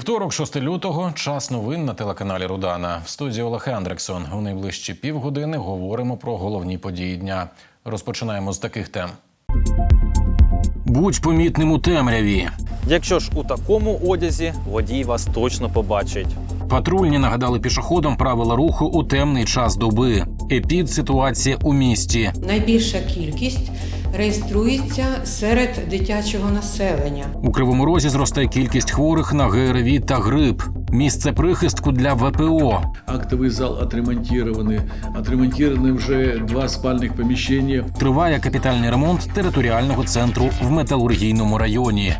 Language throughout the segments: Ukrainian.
Вівторок, 6 лютого, час новин на телеканалі Рудана. В студії Олег Андрексон. У найближчі півгодини говоримо про головні події дня. Розпочинаємо з таких тем. Будь помітним у темряві. Якщо ж у такому одязі водій вас точно побачить. Патрульні нагадали пішоходам правила руху у темний час доби. Епід-ситуація у місті. Найбільша кількість реєструється серед дитячого населення. У Кривому Розі зростає кількість хворих на ГРВІ та грип. Місце прихистку для ВПО. Актовый зал отремонтированы. Отремонтированы уже два спальных помещения. Триває капітальний ремонт територіального центру в металургійному районі.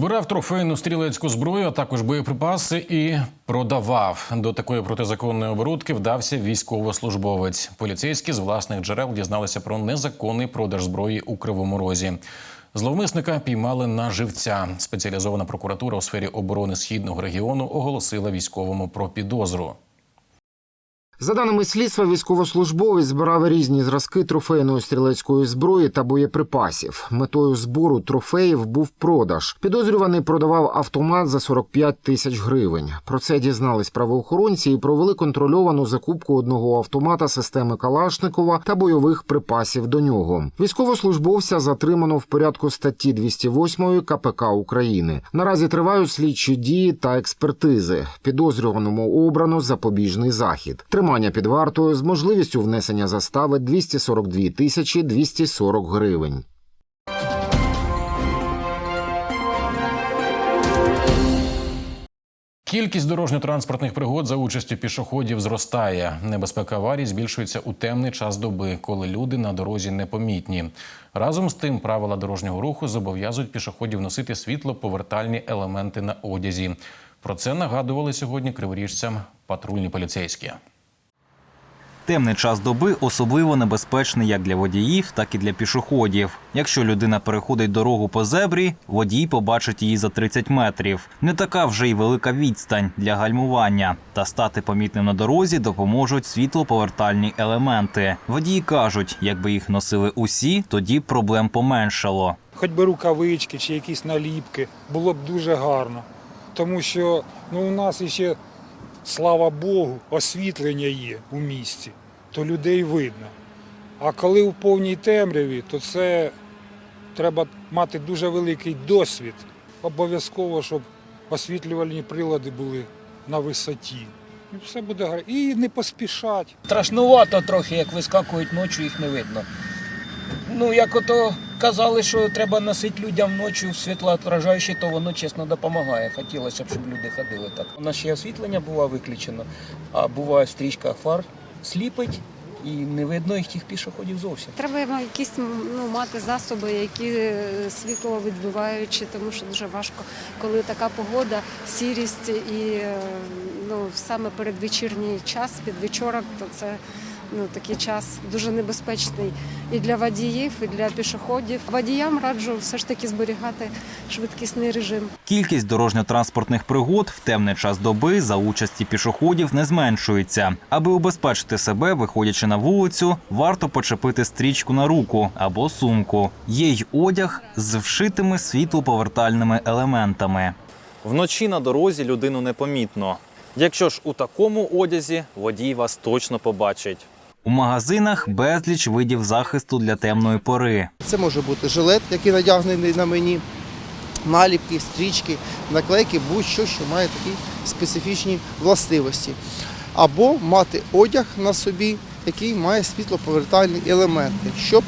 Збирав трофейну стрілецьку зброю, а також боєприпаси і продавав. До такої протизаконної оборудки вдався військовослужбовець. Поліцейські з власних джерел дізналися про незаконний продаж зброї у Кривому Розі. Зловмисника піймали на живця. Спеціалізована прокуратура у сфері оборони східного регіону оголосила військовому про підозру. За даними слідства, військовослужбовець збирав різні зразки трофейної стрілецької зброї та боєприпасів. Метою збору трофеїв був продаж. Підозрюваний продавав автомат за 45 тисяч гривень. Про це дізнались правоохоронці і провели контрольовану закупку одного автомата системи Калашникова та бойових припасів до нього. Військовослужбовця затримано в порядку статті 208 КПК України. Наразі тривають слідчі дії та експертизи. Підозрюваному обрано запобіжний захід. Тримання під вартою з можливістю внесення застави 242 тисячі 240 гривень. Кількість дорожньо-транспортних пригод за участю пішоходів зростає. Небезпека аварій збільшується у темний час доби, коли люди на дорозі непомітні. Разом з тим, правила дорожнього руху зобов'язують пішоходів носити світлоповертальні елементи на одязі. Про це нагадували сьогодні криворіжцям патрульні поліцейські. Темний час доби особливо небезпечний як для водіїв, так і для пішоходів. Якщо людина переходить дорогу по зебрі, водій побачить її за 30 метрів. Не така вже й велика відстань для гальмування. Та стати помітним на дорозі допоможуть світлоповертальні елементи. Водії кажуть, якби їх носили усі, тоді проблем поменшало. хоч би рукавички чи якісь наліпки, було б дуже гарно. Тому що ну, у нас іще, слава Богу, освітлення є у місті, то людей видно. А коли в повній темряві, то це треба мати дуже великий досвід. Обов'язково, щоб освітлювальні прилади були на висоті. І все буде гарно. І не поспішати. Страшнувато трохи, як вискакують ночі, їх не видно. Ну, як ото казали, що треба носити людям ночі в світлоотражаючі, то воно чесно допомагає. Хотілося б, щоб люди ходили так. У нас ще освітлення було виключено, а буває стрічка фар сліпить і не видно їх тих пішоходів зовсім. Треба якісь ну, мати засоби, які е, світло відбиваючи, тому що дуже важко, коли така погода, сірість і е, ну, саме передвечірній час, під вечорок, то це ну, такий час дуже небезпечний і для водіїв, і для пішоходів. Водіям раджу все ж таки зберігати швидкісний режим. Кількість дорожньо-транспортних пригод в темний час доби за участі пішоходів не зменшується. Аби убезпечити себе, виходячи на вулицю, варто почепити стрічку на руку або сумку. Є й одяг з вшитими світлоповертальними елементами. Вночі на дорозі людину непомітно. Якщо ж у такому одязі водій вас точно побачить. У магазинах безліч видів захисту для темної пори. Це може бути жилет, який надягнений на мені, наліпки, стрічки, наклейки, будь-що, що має такі специфічні властивості. Або мати одяг на собі, який має світлоповертальні елементи, щоб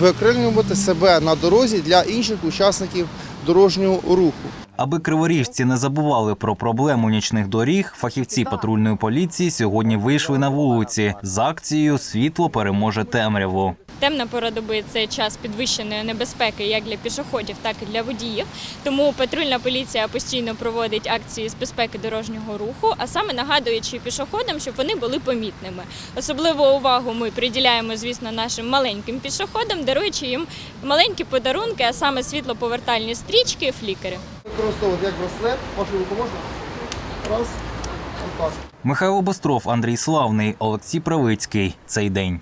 виокремлювати себе на дорозі для інших учасників дорожнього руху. Аби криворіжці не забували про проблему нічних доріг, фахівці патрульної поліції сьогодні вийшли на вулиці з акцією Світло переможе темряву. Темна пора доби це час підвищеної небезпеки як для пішоходів, так і для водіїв. Тому патрульна поліція постійно проводить акції з безпеки дорожнього руху, а саме нагадуючи пішоходам, щоб вони були помітними. Особливу увагу ми приділяємо, звісно, нашим маленьким пішоходам, даруючи їм маленькі подарунки, а саме світлоповертальні стрічки, флікери. Використовувати як браслет, вашу руку можна? Раз. Михайло Бостров, Андрій Славний, Олексій Правицький. Цей день.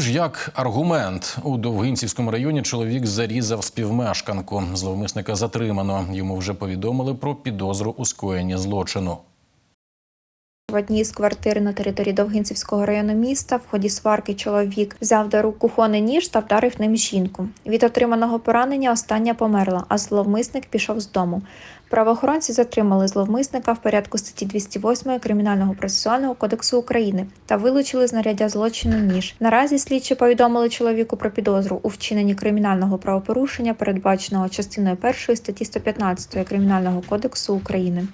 Ніж як аргумент у Довгинцівському районі чоловік зарізав співмешканку. Зловмисника затримано. Йому вже повідомили про підозру у скоєнні злочину. В одній з квартир на території Довгинцівського району міста в ході сварки чоловік взяв до рук кухонний ніж та вдарив ним жінку. Від отриманого поранення остання померла, а зловмисник пішов з дому. Правоохоронці затримали зловмисника в порядку статті 208 Кримінального процесуального кодексу України та вилучили знаряддя злочину ніж. Наразі слідчі повідомили чоловіку про підозру у вчиненні кримінального правопорушення, передбаченого частиною 1 статті 115 Кримінального кодексу України.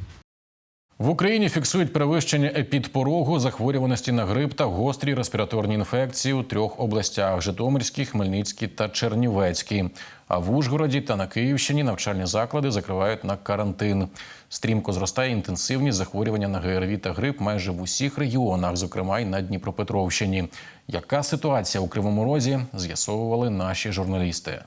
В Україні фіксують перевищення епідпорогу захворюваності на грип та гострі респіраторні інфекції у трьох областях: Житомирській, Хмельницькій та Чернівецькій. А в Ужгороді та на Київщині навчальні заклади закривають на карантин. Стрімко зростає інтенсивність захворювання на ГРВІ та грип майже в усіх регіонах, зокрема й на Дніпропетровщині. Яка ситуація у Кривому Розі з'ясовували наші журналісти.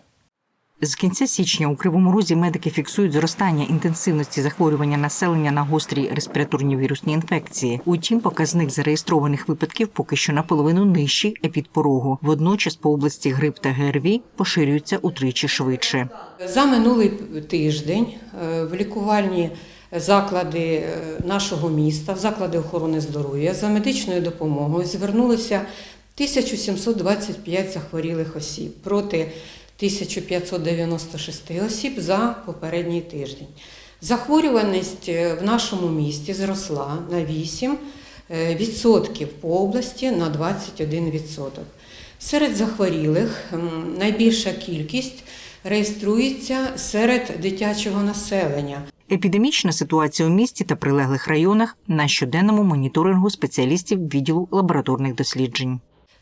З кінця січня у Кривому Розі медики фіксують зростання інтенсивності захворювання населення на гострі респіраторні вірусні інфекції. Утім, показник зареєстрованих випадків поки що наполовину нижчий епідпорогу. Водночас по області грип та ГРВІ поширюються утричі швидше. За минулий тиждень е, в лікувальні заклади е, нашого міста, заклади охорони здоров'я за медичною допомогою звернулося 1725 захворілих осіб проти 1596 осіб за попередній тиждень. Захворюваність е, в нашому місті зросла на 8 е, відсотків по області на 21 відсоток. Серед захворілих найбільша кількість реєструється серед дитячого населення. Епідемічна ситуація у місті та прилеглих районах на щоденному моніторингу спеціалістів відділу лабораторних досліджень.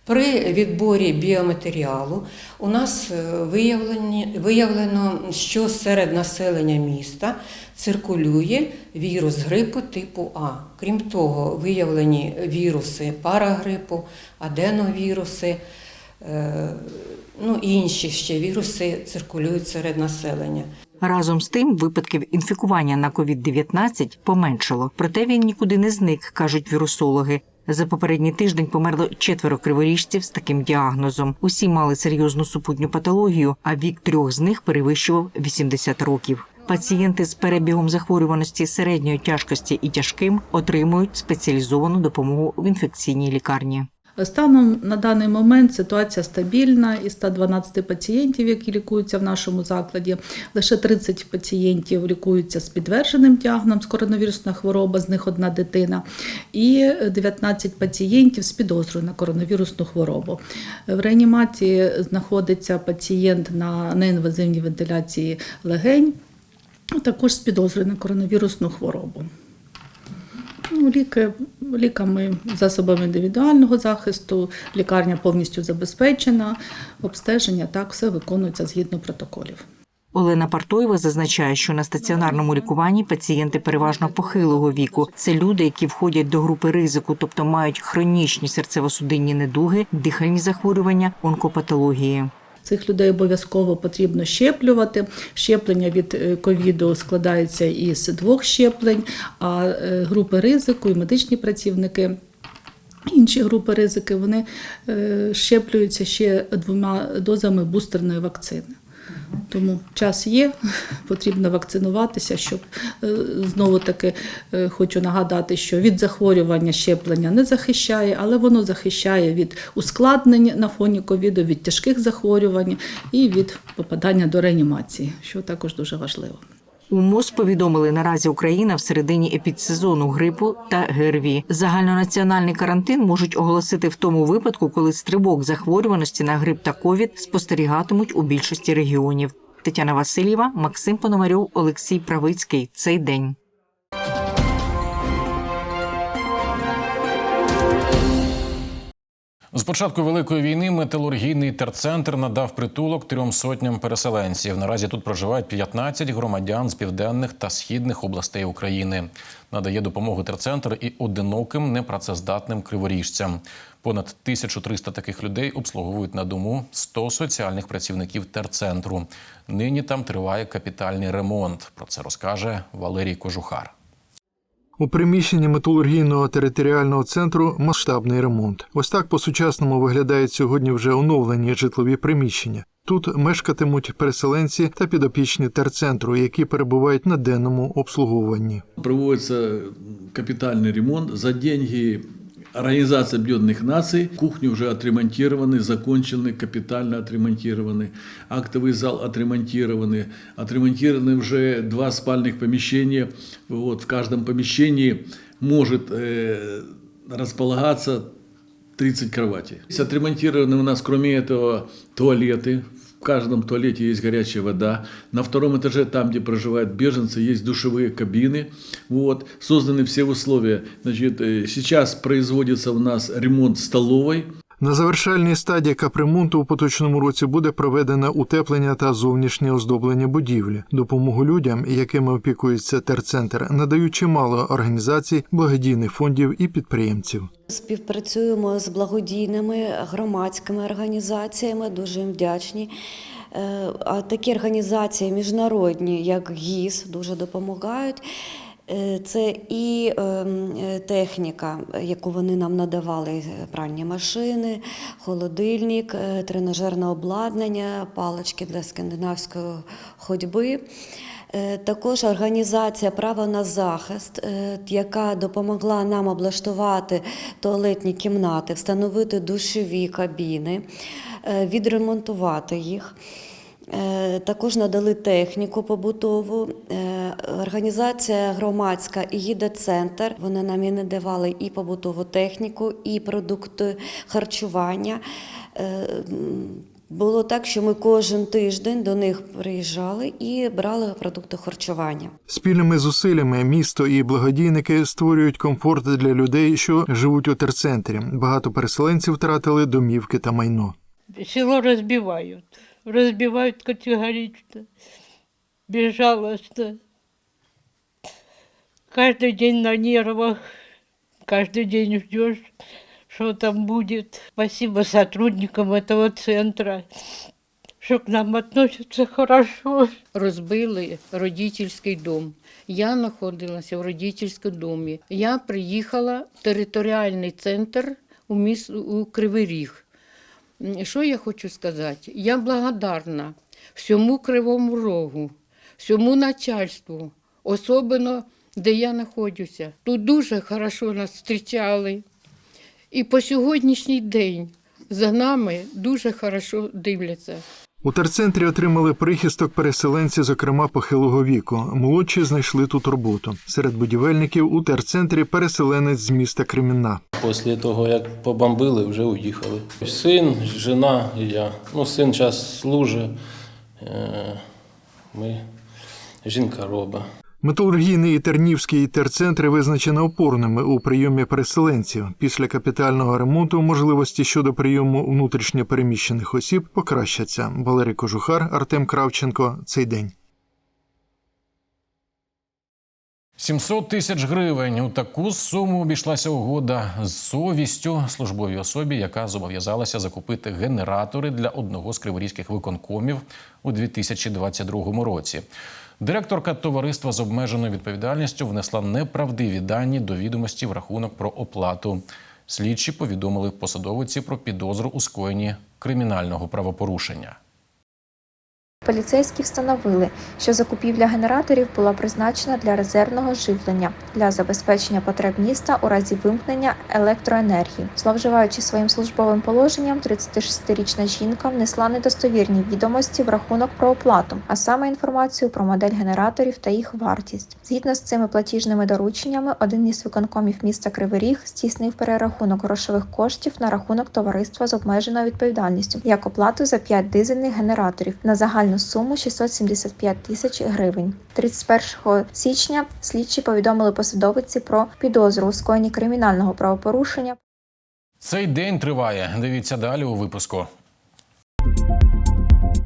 При відборі біоматеріалу у нас е, виявлені, виявлено, що серед населення міста циркулює вірус грипу типу А. Крім того, виявлені віруси парагрипу, аденовіруси, е, ну і інші ще віруси циркулюють серед населення. Разом з тим, випадків інфікування на COVID-19 поменшало, проте він нікуди не зник, кажуть вірусологи. За попередній тиждень померло четверо криворіжців з таким діагнозом. Усі мали серйозну супутню патологію, а вік трьох з них перевищував 80 років. Пацієнти з перебігом захворюваності середньої тяжкості і тяжким отримують спеціалізовану допомогу в інфекційній лікарні. Станом на даний момент ситуація стабільна. Із 112 пацієнтів, які лікуються в нашому закладі, лише 30 пацієнтів лікуються з підтвердженим діагнозом з коронавірусна хвороба, з них одна дитина, і 19 пацієнтів з підозрою на коронавірусну хворобу. В реанімації знаходиться пацієнт на неінвазивній вентиляції легень, також з підозрою на коронавірусну хворобу. Ну, ліки, ліками, засобами індивідуального захисту, лікарня повністю забезпечена, обстеження так все виконується згідно протоколів. Олена Партоєва зазначає, що на стаціонарному лікуванні пацієнти переважно похилого віку. Це люди, які входять до групи ризику, тобто мають хронічні серцево-судинні недуги, дихальні захворювання, онкопатології. Цих людей обов'язково потрібно щеплювати. Щеплення від е, ковіду складається із двох щеплень, а е, групи ризику і медичні працівники. Інші групи ризики вони е, щеплюються ще двома дозами бустерної вакцини. Тому час є, потрібно вакцинуватися, щоб е, знову таки е, хочу нагадати, що від захворювання щеплення не захищає, але воно захищає від ускладнень на фоні ковіду, від тяжких захворювань і від попадання до реанімації, що також дуже важливо. У МОЗ повідомили, наразі Україна в середині епідсезону грипу та ГРВІ. Загальнонаціональний карантин можуть оголосити в тому випадку, коли стрибок захворюваності на грип та ковід спостерігатимуть у більшості регіонів. Тетяна Васильєва, Максим Пономарьов, Олексій Правицький. Цей день. З початку великої війни металургійний терцентр надав притулок трьом сотням переселенців. Наразі тут проживають 15 громадян з південних та східних областей України. Надає допомогу терцентр і одиноким непрацездатним криворіжцям. Понад 1300 таких людей обслуговують на дому 100 соціальних працівників терцентру. Нині там триває капітальний ремонт. Про це розкаже Валерій Кожухар. У приміщенні металургійного територіального центру масштабний ремонт. Ось так по-сучасному виглядають сьогодні вже оновлені житлові приміщення. Тут мешкатимуть переселенці та підопічні терцентру, які перебувають на денному обслуговуванні. Проводиться капітальний ремонт за деньги Организации Объединенных Наций. Кухни уже отремонтированы, закончены, капитально отремонтированы. Актовый зал отремонтированы. Отремонтированы уже два спальных помещения. Вот, в каждом помещении может э, располагаться 30 кроватей. Отремонтированы у нас, кроме этого, туалеты. В каждом туалете есть горячая вода. На втором этаже, там, где проживают беженцы, есть душевые кабины. Вот. Созданы все условия. Значит, э, сейчас производится у нас ремонт столовой. На завершальній стадії капремонту у поточному році буде проведено утеплення та зовнішнє оздоблення будівлі. Допомогу людям, якими опікується терцентр, надають чимало організацій, благодійних фондів і підприємців. Співпрацюємо з благодійними громадськими організаціями, дуже їм вдячні. Е, А такі організації міжнародні, як ГІС, дуже допомагають. Е, Це і ем, е, техніка, яку вони нам надавали: е, пральні машини, холодильник, тренажерне обладнання, палички для скандинавської ходьби. Також організація Право на захист, яка допомогла нам облаштувати туалетні кімнати, встановити душові кабіни, відремонтувати їх. Е, Також надали техніку побутову. Е, Організація громадська «Ігіда Центр. Вони нам і надавали і побутову техніку, і продукти харчування. Е, Було так, що ми кожен тиждень до них приїжджали і брали продукти харчування. Спільними зусиллями місто і благодійники створюють комфорт для людей, що живуть у терцентрі. Багато переселенців втратили домівки та майно. Село разбивают Разбивают категорично. Безжалостно. Каждый день на нервах. Каждый день ждешь, что там будет. Спасибо сотрудникам этого центра, что к нам относятся хорошо. розбили родительський дом. Я знаходилася в родительському домі. Я приїхала в територіальний центр у міс... у Кривий Ріг. Що я хочу сказати? Я благодарна всьому Кривому Рогу, всьому начальству, особливо, де я знаходжуся. Тут дуже хорошо нас зустрічали. І по сьогоднішній день за нами дуже хорошо дивляться. У терцентрі отримали прихисток переселенці, зокрема похилого віку. Молодші знайшли тут роботу. Серед будівельників у терцентрі переселенець з міста Кремінна. Після того, як побомбили, вже уїхали. Син, жена і я. Ну, син зараз служить. е, Ми, жінка робить. Металургійний і Тернівський терцентри визначено опорними у прийомі переселенців. Після капітального ремонту можливості щодо прийому внутрішньо переміщених осіб покращаться. Валерій Кожухар, Артем Кравченко. Цей день. 700 тисяч гривень. У таку суму обійшлася угода з совістю службовій особі, яка зобов'язалася закупити генератори для одного з криворізьких виконкомів у 2022 році. Директорка товариства з обмеженою відповідальністю внесла неправдиві дані до відомості в рахунок про оплату. Слідчі повідомили посадовиці про підозру у скоєнні кримінального правопорушення. Поліцейські встановили, що закупівля генераторів була призначена для резервного живлення для забезпечення потреб міста у разі вимкнення електроенергії. Зловживаючи своїм службовим положенням, 36-річна жінка внесла недостовірні відомості в рахунок про оплату, а саме інформацію про модель генераторів та їх вартість. Згідно з цими платіжними дорученнями, один із виконкомів міста Кривий Ріг здійснив перерахунок грошових коштів на рахунок товариства з обмеженою відповідальністю як оплату за 5 дизельних генераторів на загальну суму 675 тисяч гривень. 31 січня слідчі повідомили посадовиці про підозру у скоєнні кримінального правопорушення. Цей день триває. Дивіться далі у випуску.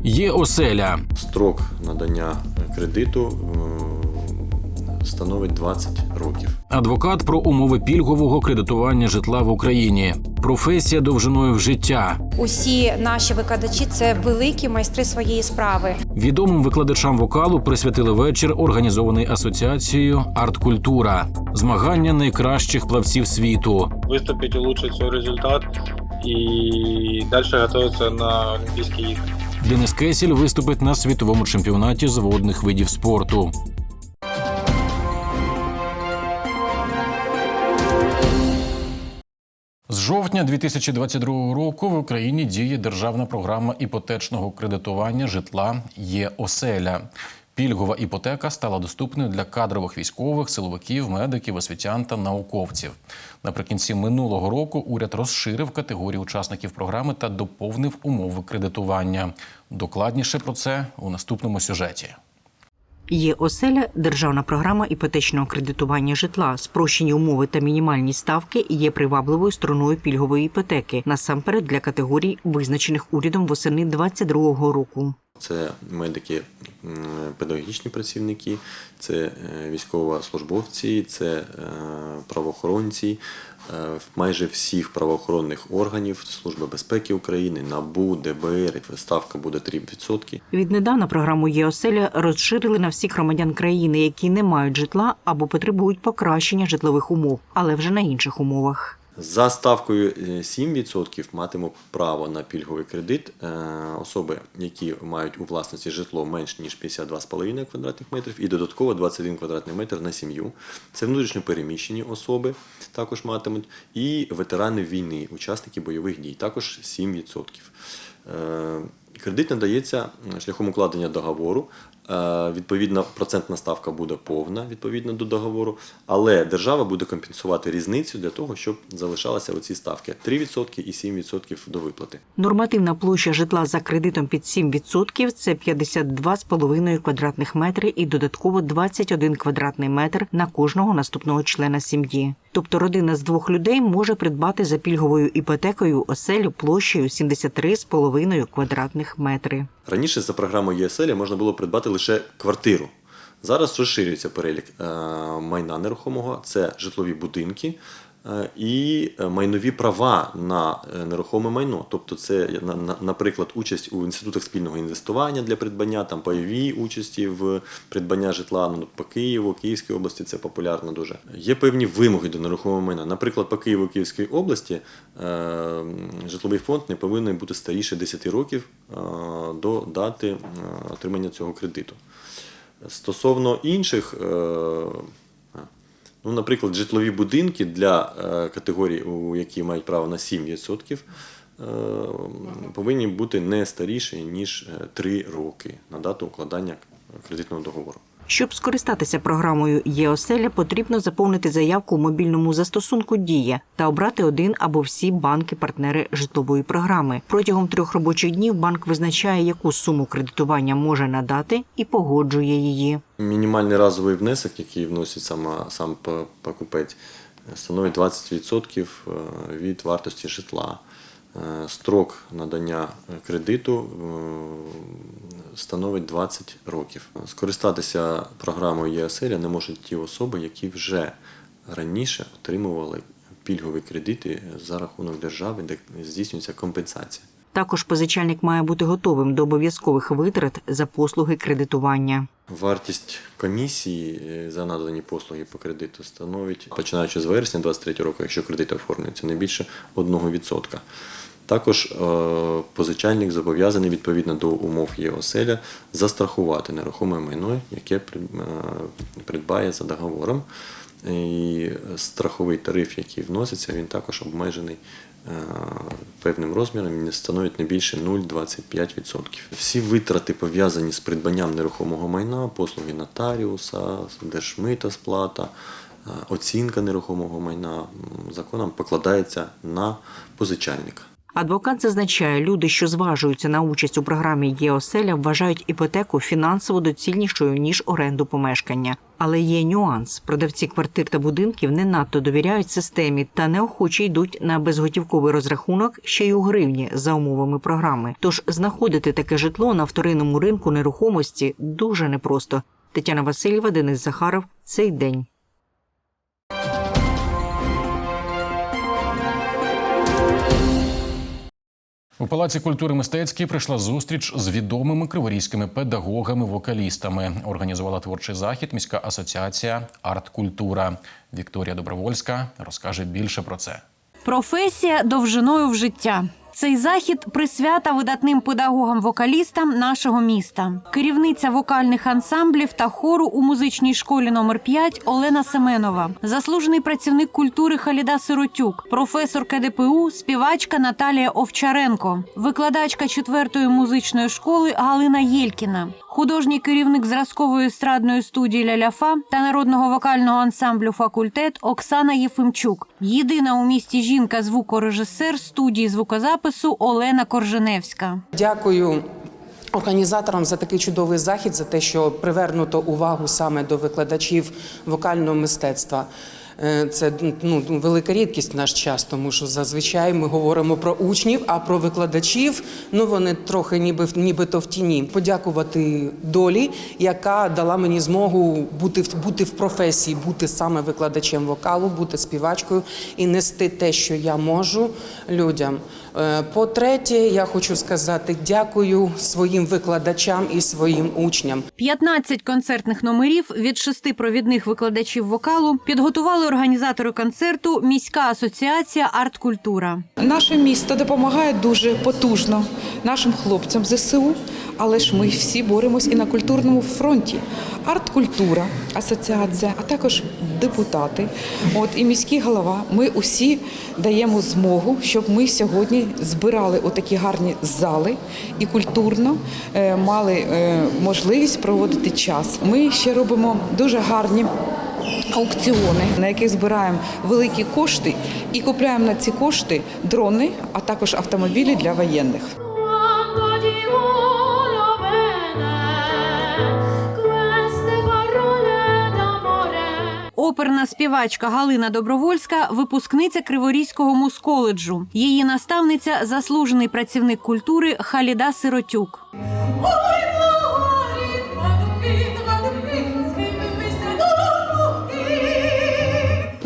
Є оселя. Строк надання кредиту становить 20 років. Адвокат про умови пільгового кредитування житла в Україні. Професія довжиною в життя. Усі наші викладачі це великі майстри своєї справи. Відомим викладачам вокалу присвятили вечір, організований асоціацією Арткультура, змагання найкращих плавців світу. выступить, улучшить свой результат и дальше готовиться на Олимпийские игры. Денис Кесіль виступить на світовому чемпіонаті з водних видів спорту. Жовтня 2022 року в Україні діє державна програма іпотечного кредитування житла є оселя. Пільгова іпотека стала доступною для кадрових військових, силовиків, медиків, освітян та науковців. Наприкінці минулого року уряд розширив категорію учасників програми та доповнив умови кредитування. Докладніше про це у наступному сюжеті. Є оселя державна програма іпотечного кредитування житла. Спрощені умови та мінімальні ставки є привабливою стороною пільгової іпотеки насамперед для категорій, визначених урядом восени 2022 року. Це медики, педагогічні працівники, це е, військовослужбовці, це е, правоохоронці, майже всіх правоохоронних органів Служби безпеки України, НАБУ, ДБР. Ставка буде 3%. Віднедавна програму «Єоселя» розширили на всіх громадян країни, які не мають житла або потребують покращення житлових умов, але вже на інших умовах. За ставкою е, 7% матимуть право на пільговий кредит е, особи, які мають у власності житло менш ніж 52,5 квадратних метрів, і додатково 21 квадратний метр на сім'ю. Це внутрішньо переміщені особи також матимуть, і ветерани війни, учасники бойових дій, також 7%. Е, Кредит надається шляхом укладення договору. Е, Відповідна процентна ставка буде повна відповідно до договору, але держава буде компенсувати різницю для того, щоб залишалися оці ставки 3% і 7% до виплати. Нормативна площа житла за кредитом під 7% – це 52,5 квадратних метри і додатково 21 квадратний метр на кожного наступного члена сім'ї. Тобто родина з двох людей може придбати за пільговою іпотекою оселю площею 73,5 квадратних метри. Раніше за програмою ЄСЛ можна було придбати лише квартиру. Зараз розширюється перелік е, майна нерухомого, це житлові будинки і е, майнові права на е, нерухоме майно. Тобто, це, на- на- наприклад, участь у інститутах спільного інвестування для придбання, там пайові участі в придбання житла ну, по Києву, Київській області це популярно дуже. Є певні вимоги до нерухомого майна. Наприклад, по Києву Київській області е, житловий фонд не повинен бути старіше 10 років е, до дати е, отримання цього кредиту. Стосовно інших, е, ну, наприклад, житлові будинки для е, категорій, у які мають право на 7%, е, повинні бути не старіші, ніж 3 роки на дату укладання кредитного договору. Щоб скористатися програмою «Є-оселя», потрібно заповнити заявку у мобільному застосунку «Дія» та обрати один або всі банки-партнери житлової програми. Протягом трьох робочих днів банк визначає, яку суму кредитування може надати, і погоджує її. Мінімальний разовий внесок, який вносить сама, сам по- покупець, становить 20% від вартості житла. Е, Строк надання кредиту е, становить 20 років. Скористатися програмою ЄСЕЛЯ не можуть ті особи, які вже раніше отримували пільгові кредити за рахунок держави, де здійснюється компенсація. Також позичальник має бути готовим до обов'язкових витрат за послуги кредитування. Вартість комісії е, за надані послуги по кредиту становить, починаючи з вересня 2023 року, якщо кредит оформлюється не більше 1%. Також е, позичальник зобов'язаний відповідно до умов ЄОСЕЛЯ застрахувати нерухоме майно, яке е, придбає за договором. І страховий тариф, який вноситься, він також обмежений певним розміром, не становить не більше 0,25%. Всі витрати пов'язані з придбанням нерухомого майна, послуги нотаріуса, держмита сплата, е, оцінка нерухомого майна законом покладається на позичальника. Адвокат зазначає, люди, що зважуються на участь у програмі «Є-оселя», вважають іпотеку фінансово доцільнішою ніж оренду помешкання. Але є нюанс: продавці квартир та будинків не надто довіряють системі та неохоче йдуть на безготівковий розрахунок ще й у гривні за умовами програми. Тож знаходити таке житло на вторинному ринку нерухомості дуже непросто. Тетяна Васильєва, Денис Захаров. Цей день. У Палаці культури мистецькій прийшла зустріч з відомими криворізькими педагогами-вокалістами. Організувала творчий захід міська асоціація Арт-Культура. Вікторія Добровольська розкаже більше про це. Професія довжиною в життя. Цей захід присвята видатним педагогам-вокалістам нашого міста. Керівниця вокальних ансамблів та хору у музичній школі номер 5 Олена Семенова, заслужений працівник культури Халіда Сиротюк, професор КДПУ, співачка Наталія Овчаренко, викладачка четвертої музичної школи Галина Єлькіна, художній керівник зразкової естрадної студії Ляляфа та народного вокального ансамблю Факультет Оксана Єфимчук. Єдина у місті жінка звукорежисер студії звукозапису Олена Корженевська. Дякую. Організаторам за такий чудовий захід, за те, що привернуто увагу саме до викладачів вокального мистецтва. Е, Це ну, велика рідкість в наш час, тому що зазвичай ми говоримо про учнів, а про викладачів ну вони трохи ніби нібито в тіні. Подякувати долі, яка дала мені змогу бути в бути в професії, бути саме викладачем вокалу, бути співачкою і нести те, що я можу людям. Е, По-третє, я хочу сказати дякую своїм викладачам і своїм учням. 15 концертних номерів від шести провідних викладачів вокалу підготували організатори концерту міська асоціація Арт-Культура. Наше місто допомагає дуже потужно нашим хлопцям ЗСУ, але ж ми всі боремось і на культурному фронті. Арт-культура, асоціація, а також депутати, от і міський голова. Ми усі даємо змогу, щоб ми сьогодні збирали отакі гарні зали і культурно е, мали е, можливість проводити час. Ми ще робимо дуже гарні аукціони, на яких збираємо великі кошти і купляємо на ці кошти дрони, а також автомобілі для воєнних. Оперна співачка Галина Добровольська випускниця Криворізького мусколеджу. Її наставниця заслужений працівник культури Халіда Сиротюк.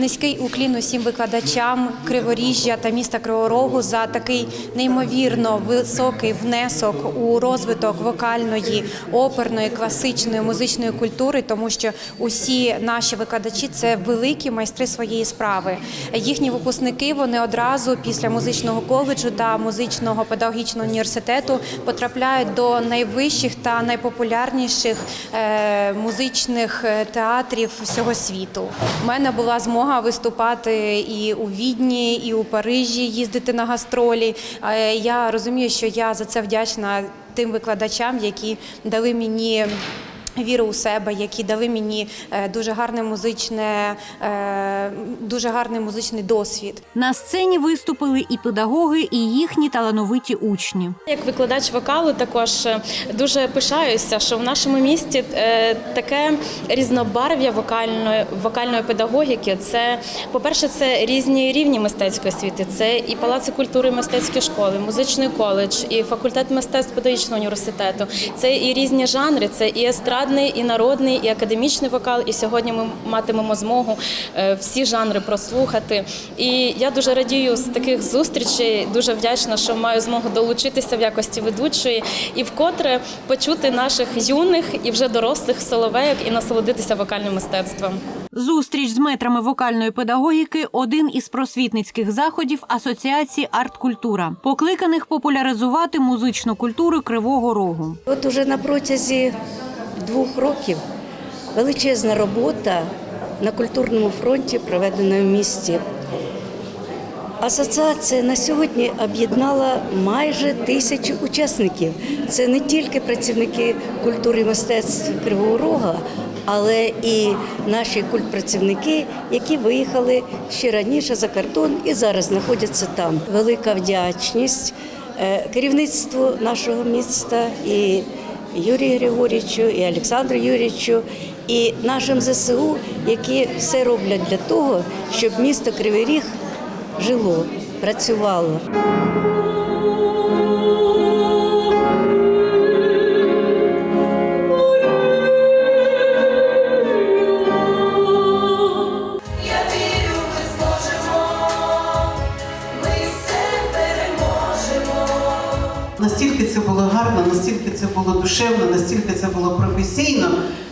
Низький уклін усім викладачам Криворіжжя та міста Кривого Рогу за такий неймовірно високий внесок у розвиток вокальної, оперної, класичної музичної культури, тому що усі наші викладачі це великі майстри своєї справи. Їхні випускники вони одразу після музичного коледжу та музичного педагогічного університету потрапляють до найвищих та найпопулярніших е, музичних е, театрів всього світу. У мене була змога виступати і у Відні, і у Парижі, їздити на гастролі. Е, Я розумію, що я за це вдячна тим викладачам, які дали мені. Віру у себе, які дали мені е, дуже гарне музичне, е, дуже гарний музичний досвід. На сцені виступили і педагоги, і їхні талановиті учні. Як викладач вокалу, також е, дуже пишаюся, що в нашому місті таке різнобарв'я вокальної вокальної педагогіки. Це, по-перше, це різні рівні мистецької освіти. Це і палаци культури, і мистецькі школи, музичний коледж, і факультет мистецтв педагогічного університету. Це і різні жанри, це і естрадний, і народний, і академічний вокал. І сьогодні ми матимемо змогу е, всі жанри прослухати. І я дуже радію з таких зустрічей. Дуже вдячна, що маю змогу долучитися в якості ведучої і вкотре почути наших юних і вже дорослих соловейок і насолодитися вокальним мистецтвом. Зустріч з метрами вокальної педагогіки один із просвітницьких заходів Асоціації Арт-Культура, покликаних популяризувати музичну культуру Кривого Рогу. От уже на протязі двох років величезна робота на культурному фронті проведена в місті. Асоціація на сьогодні об'єднала майже тисячу учасників. Це не тільки працівники культури і мистецтв Кривого Рога, але і наші культпрацівники, які виїхали ще раніше за кордон і зараз знаходяться там. Велика вдячність е, керівництву нашого міста і Юрію Григорічу, і Олександру Юрійовичу, і нашим ЗСУ, які все роблять для того, щоб місто Кривий Ріг жило, працювало. Було душевно, настільки це було професійно,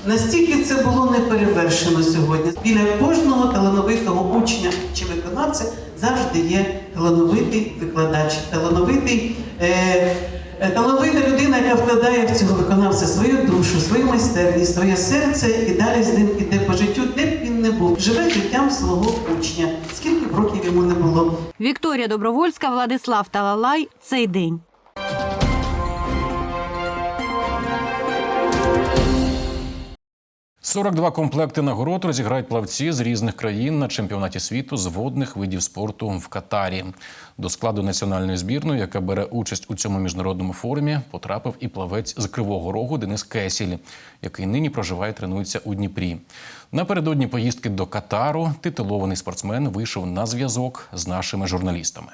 настільки це було неперевершено сьогодні. Біля кожного талановитого учня чи виконавця завжди є талановитий викладач, талановитий. Е- Е, Талановита людина, яка вкладає в цього виконавця свою душу, свою майстерність, своє серце і далі з ним іде по життю, де б він не був. Живе життям свого учня, скільки б років йому не було. Вікторія Добровольська, Владислав Талалай. Цей день. – 42 комплекти нагород розіграють плавці з різних країн на чемпіонаті світу з водних видів спорту в Катарі. До складу національної збірної, яка бере участь у цьому міжнародному форумі, потрапив і плавець з Кривого Рогу Денис Кесіль, який нині проживає тренується у Дніпрі. Напередодні поїздки до Катару титулований спортсмен вийшов на зв'язок з нашими журналістами.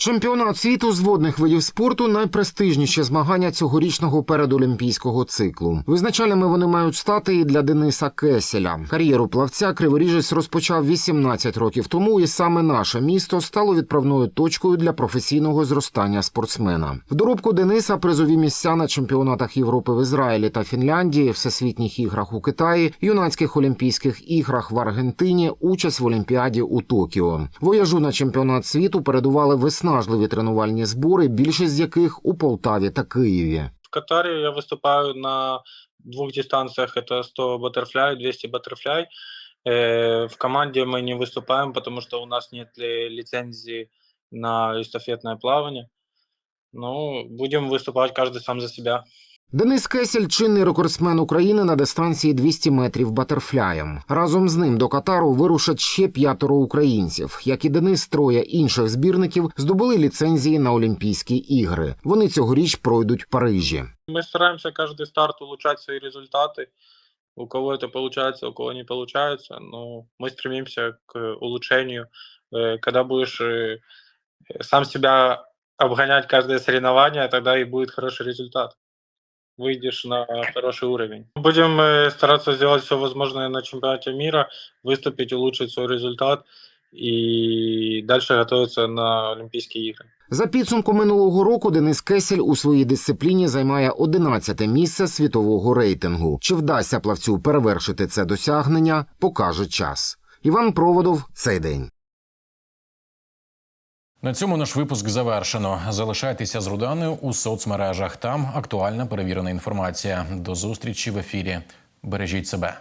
Чемпіонат світу з водних видів спорту найпрестижніші змагання цьогорічного передолімпійського циклу. Визначальними вони мають стати і для Дениса Кеселя. Кар'єру плавця Криворіжець розпочав 18 років тому, і саме наше місто стало відправною точкою для професійного зростання спортсмена. В доробку Дениса призові місця на чемпіонатах Європи в Ізраїлі та Фінляндії, всесвітніх іграх у Китаї, юнацьких олімпійських іграх в Аргентині, участь в Олімпіаді у Токіо. Вояжу на чемпіонат світу передували виснажливі тренувальні збори, більшість з яких у Полтаві та Києві. В Катаре я выступаю на двух дистанциях. Это 100 баттерфляй, 200 баттерфляй. Э, В команде мы не выступаем, потому что у нас нет ли- лицензии на эстафетное плавание. Ну, будем выступать каждый сам за себя. Денис Кесель – чинний рекордсмен України на дистанції 200 метрів батерфляєм. Разом з ним до Катару вирушать ще п'ятеро українців. Як і Денис, троє інших збірників здобули ліцензії на Олімпійські ігри. Вони цьогоріч пройдуть в Парижі. Мы стараемся каждый старт улучшать свои результаты. У кого это получается, у кого не получается, но мы стремимся к улучшению. Э, Когда будешь э, сам себя обгонять каждое соревнование, тогда и будет хороший результат. Выйдешь на хороший уровень. Будем э, стараться сделать все возможное на чемпионате мира, выступить, улучшить свой результат и дальше готовиться на Олимпийские игры. За підсумком минулого року Денис Кесель у своїй дисципліні займає 11 місце світового рейтингу. Чи вдасться плавцю перевершити це досягнення, покаже час. Іван Проводов цей день. На цьому наш випуск завершено. Залишайтеся з Руданою у соцмережах. Там актуальна перевірена інформація. До зустрічі в ефірі. Бережіть себе.